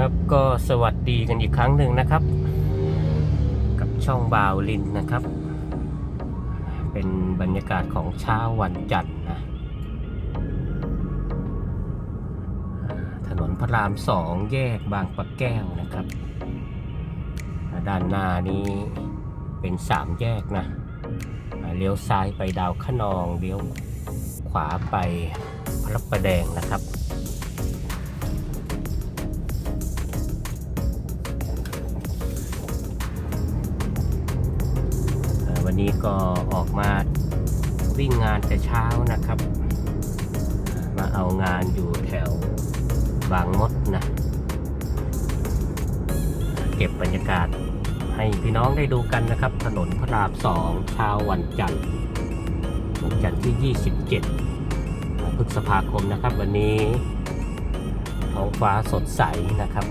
ครับก็สวัสดีกันอีกครั้งหนึ่งนะครับ กับช่องบาวลินนะครับ เป็นบรรยากาศของเช้าวันจันทร์นะถนนพระรามสองแยกบางปะแก้วนะครับ ด้านหน้านี้เป็นสามแยกนะเลี้ยวซ้ายไปดาวขนองเลี้ยวขวาไปพระประแดงนะครับ นนี้ก็ออกมาวิ่งงานแต่เช้านะครับ มาเอางานอยู่แถวบางมดนะเก็บบรรยากาศให้พี่น้องได้ดูกันนะครับ ถนนพระรามสองเช้าวันจันทร์วันจันทร์ที่ 27พฤษภาคมนะครับ วันนี้ท้องฟ้าสดใสนะครับ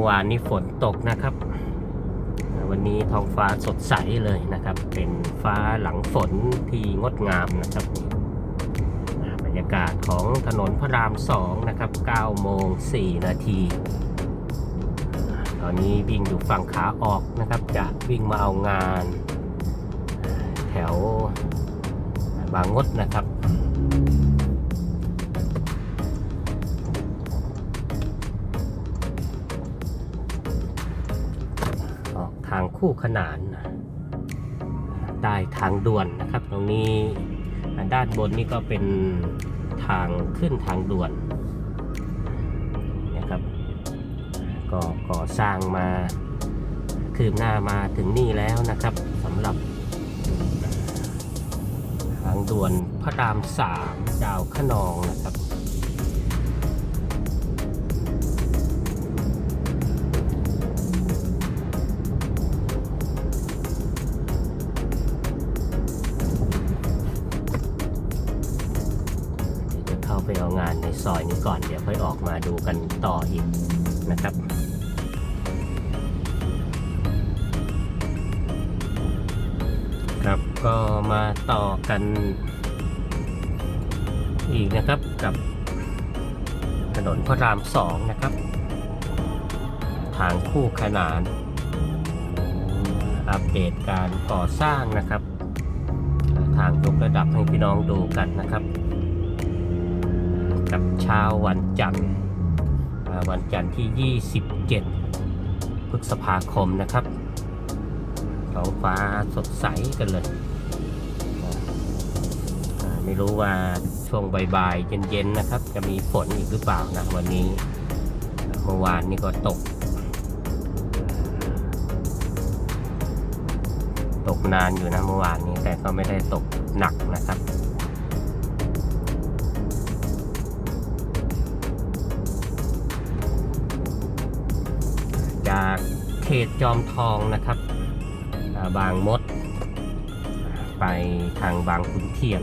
มื่อวานนี้ฝนตกนะครับ วันนี้ท้องฟ้าสดใสเลยนะครับ เป็นฟ้าหลังฝนที่งดงามนะครับบรรยากาศของถนนพระรามสองนะครับ9โมง4นาที ตอนนี้วิ่งอยู่ฝั่งขาออกนะครับ จะวิ่งมาเอางาน แถวบางมดนะครับ คู่ขนานนะได้ทางด่วนนะครับ ตรงนี้ด้านบนนี่ก็เป็นทางขึ้นทางด่วนนะครับ ก็ก่อสร้างมาคืบหน้ามาถึงนี่แล้วนะครับสำหรับ ทางด่วนพระรามสามดาวขนองนะครับ ค่อยออกมาดูกันต่ออีกนะครับครับก็มาต่อกันอีกนะครับกับถนนพระรามสองนะครับ ทางคู่ขนาน อัปเดตการก่อสร้างนะครับ ทางยกระดับให้พี่น้องดูกันนะครับ กับเช้าวันจันทร์วันจันทร์ที่ 27 พฤษภาคมนะครับท้องฟ้าสดใสกันเลย ไม่รู้ว่าช่วงบ่ายๆเย็นๆนะครับ จะมีฝนอีกหรือเปล่านะวันนี้ เมื่อวานนี้ก็ตก ตกนานอยู่นะเมื่อวานนี้แต่ก็ไม่ได้ตกหนักนะครับ เขตจอมทองนะครับ บางมด ไปทางบางขุนเทียน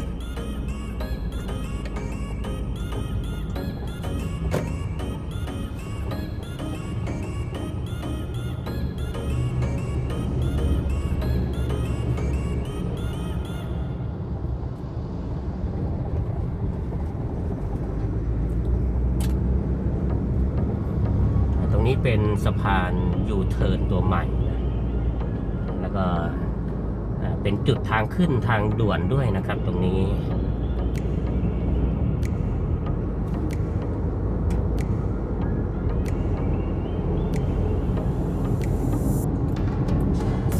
เทิร์นตัวใหม่นะแล้วก็เป็นจุดทางขึ้นทางด่วนด้วยนะครับตรงนี้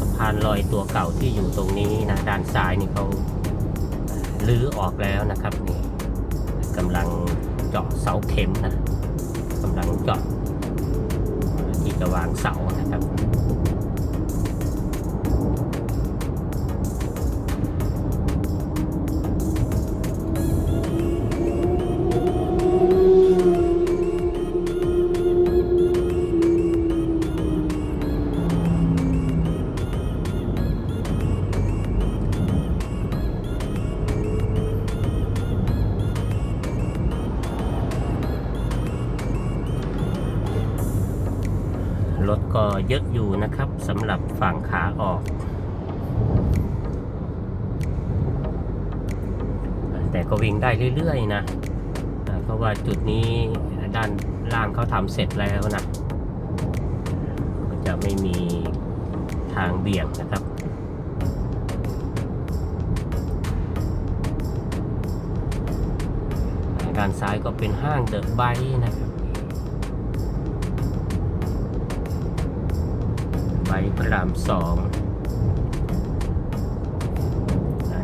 สะพานลอยตัวเก่าที่อยู่ตรงนี้นะด้านซ้ายนี่เขาลื้อออกแล้วนะครับนี่กำลังเจาะเสาเข็มนะกำลังเจาะ จะวางเสานะครับ ฝั่งขาออก แต่ก็วิ่งได้เรื่อยๆนะเพราะว่าจุดนี้ด้านล่างเขาทำเสร็จแล้วนะก็จะไม่มีทางเบี่ยงนะครับด้านซ้ายก็เป็นห้างเดอะไบนะครับ ไบพระรามสอง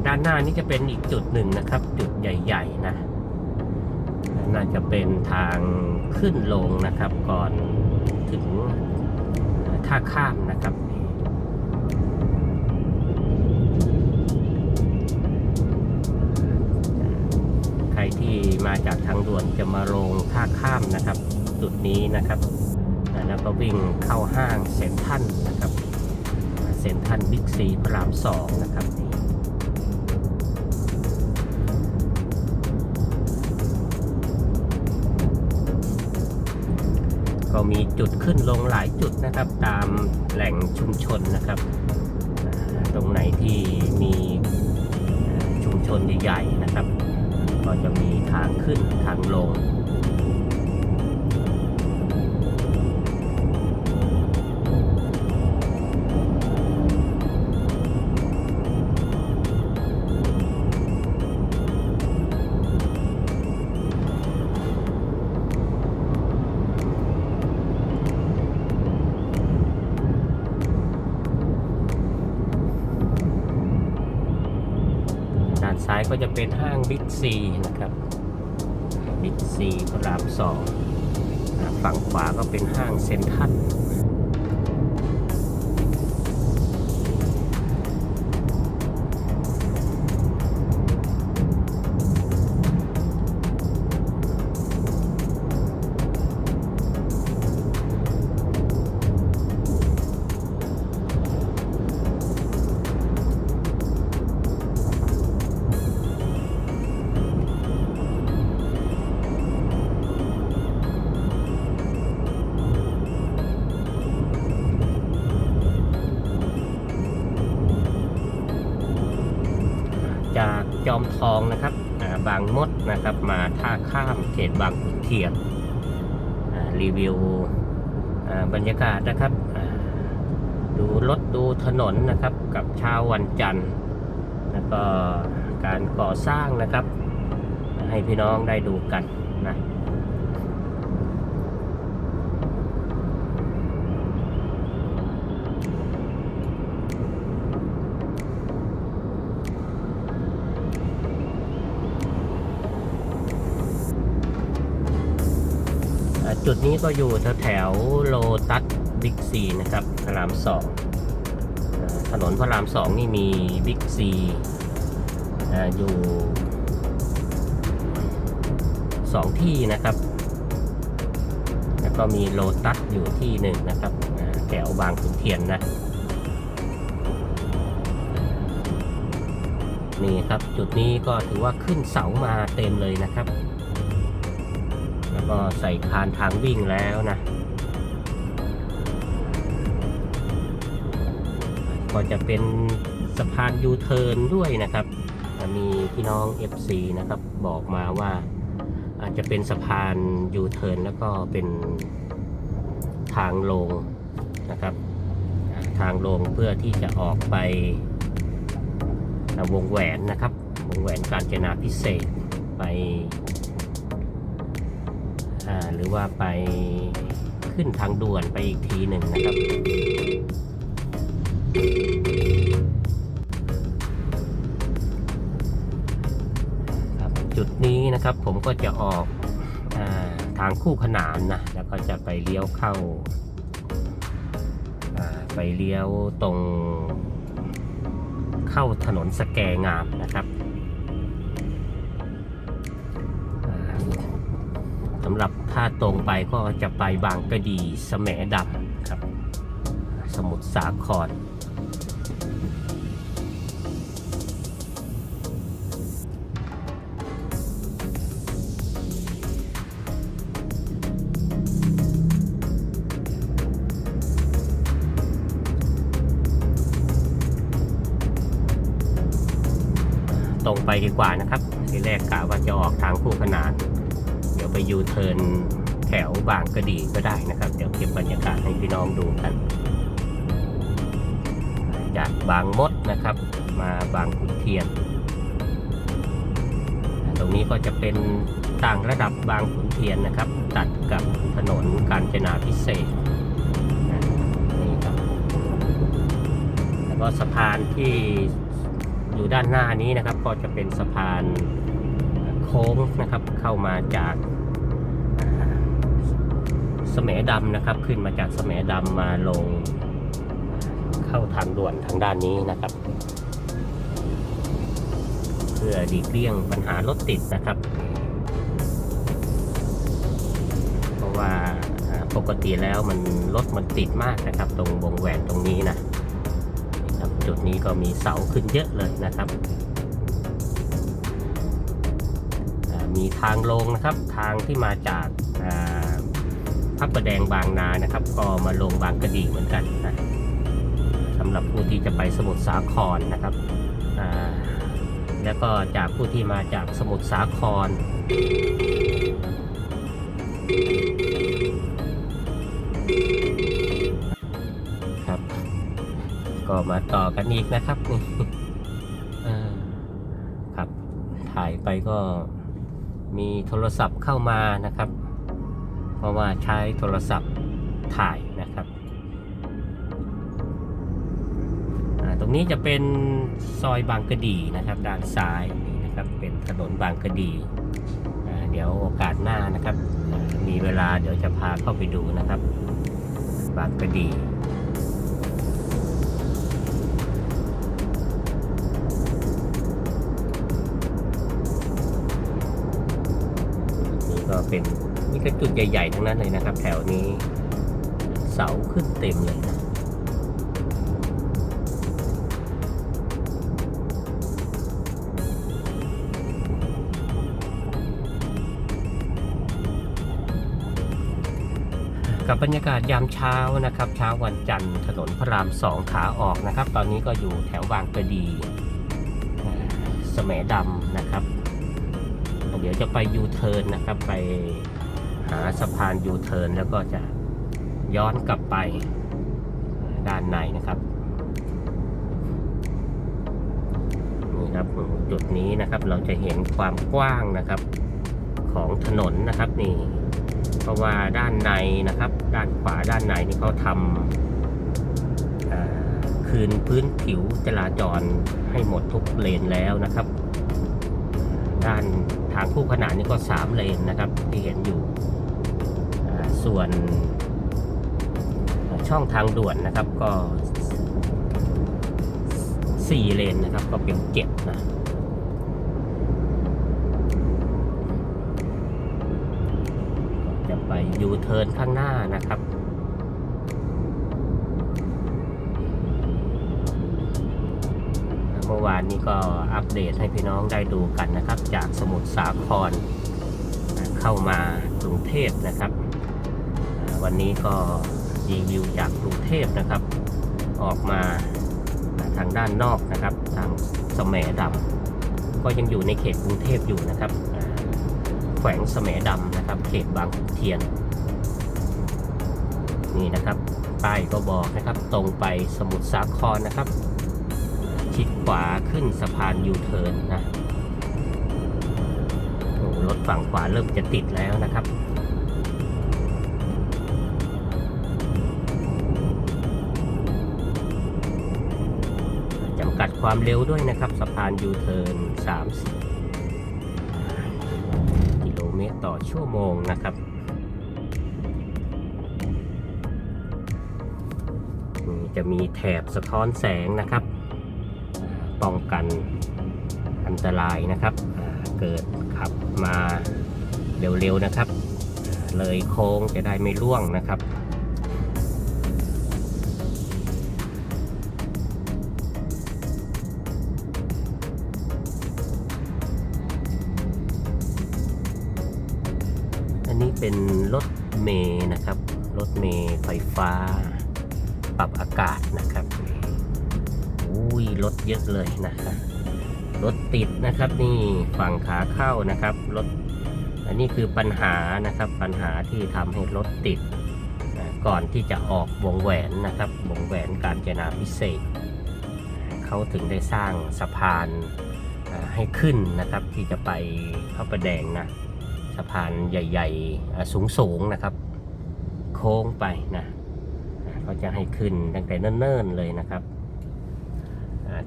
ด้านหน้านี่จะเป็นอีกจุดหนึ่งนะครับ จุดใหญ่ ๆ นะ น่าจะเป็นทางขึ้นลงนะครับ ก่อนถึงท่าข้ามนะครับใครที่มาจากทางด่วนจะมาลงท่าข้ามนะครับ จุดนี้นะครับ แล้วก็วิ่งเข้าห้างเซ็นทรัลนะครับ เซ็นทรัลบิ๊กซีพระรามสองนะครับนี่ก็มีจุดขึ้นลงหลายจุดนะครับ ตามแหล่งชุมชนนะครับอ่าตรงไหนที่มีเอ่อชุมชนใหญ่ๆนะครับ ก็จะมีทางขึ้นทางลง ก็จะเป็นห้างบิ๊กซีนะครับบิ๊กซีพระรามสองฝั่งขวาก็เป็นห้างเซ็นทรัล มทองนะครับบางมดนะครับ มาท่าข้ามเขตบางขุนเทียนรีวิวบรรยากาศนะครับ ดูรถดูถนนนะครับกับเช้าวันจันทร์ แล้วก็การก่อสร้างนะครับ ให้พี่น้องได้ดูกันนะ จุดนี้ก็อยู่แถวโลตัสบิ๊กซีนะครับพระรามสองถนนพระรามสองนี่มีบิ๊กซีอยู่สองที่นะครับ แล้วก็มีโลตัสอยู่ที่หนึ่งนะครับแถวบางขุนเทียนนะนี่ครับจุดนี้ก็ถือว่าขึ้นเสามาเต็มเลยนะครับ ก็ใส่คานทางวิ่งแล้วนะ ก็จะเป็นสะพานยูเทิร์นด้วยนะครับ มีพี่น้อง FC นะครับ บอกมาว่าอาจจะเป็นสะพานยูเทิร์นแล้วก็เป็นทางลงนะครับ ทางลงเพื่อที่จะออกไปวงแหวนนะครับ วงแหวนการจนาพิเศษไป หรือว่าไปขึ้นทางด่วนไปอีกทีหนึ่งนะครับ ครับ จุดนี้นะครับผมก็จะออกอทางคู่ขนานนะ แล้วก็จะไปเลี้ยวเข้าาไปเลี้ยวตรงเข้าถนนสแกงามนะครับำหรับถ้าตรงไปก็จะไปบางกระดีสมดับครับ สมุทรสาคร ตรงไปดีกว่านะครับ ทีแรกกะว่าจะออกทางคู่ขนาน ไปยูเทิร์นแถวบางกระดีก็ได้นะครับ เดี๋ยวเก็บบรรยากาศให้พี่น้องดูกันจากบางมดนะครับ มาบางขุนเทียน ตรงนี้ก็จะเป็นต่างระดับบางขุนเทียนนะครับ ตัดกับถนนกาญจนาพิเศษกนี่ครับแล้วก็สะพานที่อยู่ด้านหน้านี้นะครับ ก็จะเป็นสะพานโค้งนะครับเข้ามาจาก สมดำนะครับ ขึ้นมาจากสมดำมาลง เข้าทางด่วนทางด้านนี้นะครับ เพื่อดีกเลี่ยงปัญหารถติดนะครับ เพราะว่าปกติแล้วมันรถมันติดมากนะครับ ตรงวงแหวนตรงนี้นะครับจุดนี้ก็มีเสาขึ้นเยอะเลยนะครับมีทางลงนะครับทางที่มาจาก ระประแดงบางนานะครับ ก็มาลงบางกระดีเหมือนกันนะสำหรับผู้ที่จะไปสมุทรสาครนะครับแล้วก็จากผู้ที่มาจากสมุทรสาคร ครับ ก็มาต่อกันอีกนะครับนี่ครับถ่ายไปก็มีโทรศัพท์เข้ามานะครับ เพราะว่าใช้โทรศัพท์ถ่ายนะครับ ตรงนี้จะเป็นซอยบางกระดีนะครับ ด้านซ้ายนี่นะครับเป็นถนนบางกระดี เดี๋ยวโอกาสหน้านะครับ มีเวลาเดี๋ยวจะพาเข้าไปดูนะครับ บางกระดีนี่ก็เป็น นี่ก็จุดใหญ่ๆทั้งนั้นเลยนะครับ แถวนี้ เสาขึ้นเต็มเลยนะกับบรรยากาศยามเช้านะครับ เช้าวันจันทร์ถนนพระรามสองขาออกนะครับ ตอนนี้ก็อยู่แถวบางกระดีแสมดำนะครับ เดี๋ยวจะไปยูเทิร์นนะครับไป หาสะพานยูเทิร์นแล้วก็จะย้อนกลับไปด้านในนะครับนี่ครับจุดนี้นะครับเราจะเห็นความกว้างนะครับของถนนนะครับนี่เพราะว่าด้านในนะครับ ด้านขวาด้านในนี่เขาทำคืนพื้นผิวจราจรให้หมดทุกเลนแล้วนะครับ ด้านทางคู่ขนานนี่ก็สามเลนนะครับที่เห็นอยู่ ส่วนช่องทางด่วนนะครับก็สี่เลนนะครับ ก็เป็นเจ็ดนะจะไปยูเทิร์นข้างหน้านะครับเมื่อวานนี้ก็อัปเดตให้พี่น้องได้ดูกันนะครับ จากสมุทรสาครเข้ามากรุงเทพนะครับ วันนี้ก็รีวิวจากกรุงเทพนะครับ ออกมาทางด้านนอกนะครับ ทางสแสมดำก็ยังอยู่ในเขตกรุงเทพอยู่นะครับ แขวงสแสมดำนะครับ เขตบางขุนเทียน นี่นะครับป้ายก็บอกนะครับ ตรงไปสมุทรสาครนะครับ ชิดขวาขึ้นสะพานยูเทิร์นนะรถฝั่งขวาเริ่มจะติดแล้วนะครับ ความเร็วด้วยนะครับ สะพานยูเทิร์น30 กิโลเมตรต่อชั่วโมงนะครับจะมีแถบสะท้อนแสงนะครับ ป้องกันอันตรายนะครับ เกิดขับมาเร็วๆนะครับ เลยโค้งจะได้ไม่ร่วงนะครับ อันนี้เป็นรถเมย์นะครับ รถเมย์ไฟฟ้า ปรับอากาศนะครับอุ้ยรถเยอะเลยนะครับรถติดนะครับนี่ฝั่งขาเข้านะครับรถอันนี้คือปัญหานะครับปัญหาที่ทำให้รถติดก่อนที่จะออกวงแหวนนะครับวงแหวนการจนาพิเศษ เขาถึงได้สร้างสะพานให้ขึ้นนะครับที่จะไปพระประแดงนะ สะพานใหญ่ๆสูงๆนะครับ โค้งไปนะเขาจะให้ขึ้นตั้งแต่เนิ่นๆเลยนะครับ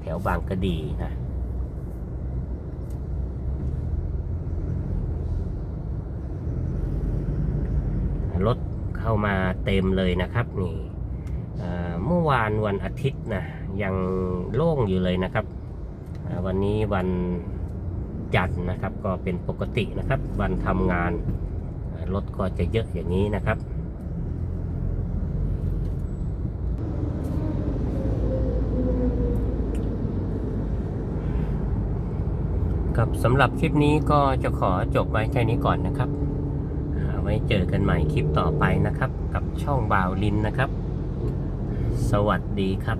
แถวบางกระดีนะรถเข้ามาเต็มเลยนะครับนี่เมื่อวานวันอาทิตย์นะยังโล่งอยู่เลยนะครับ วันนี้วัน จันทร์นะครับ ก็เป็นปกตินะครับ วันทำงานรถก็จะเยอะอย่างนี้นะครับครับสำหรับคลิปนี้ก็จะขอจบไว้แค่นี้ก่อนนะครับ ไว้เจอกันใหม่คลิปต่อไปนะครับ กับช่องบาวลินนะครับ สวัสดีครับ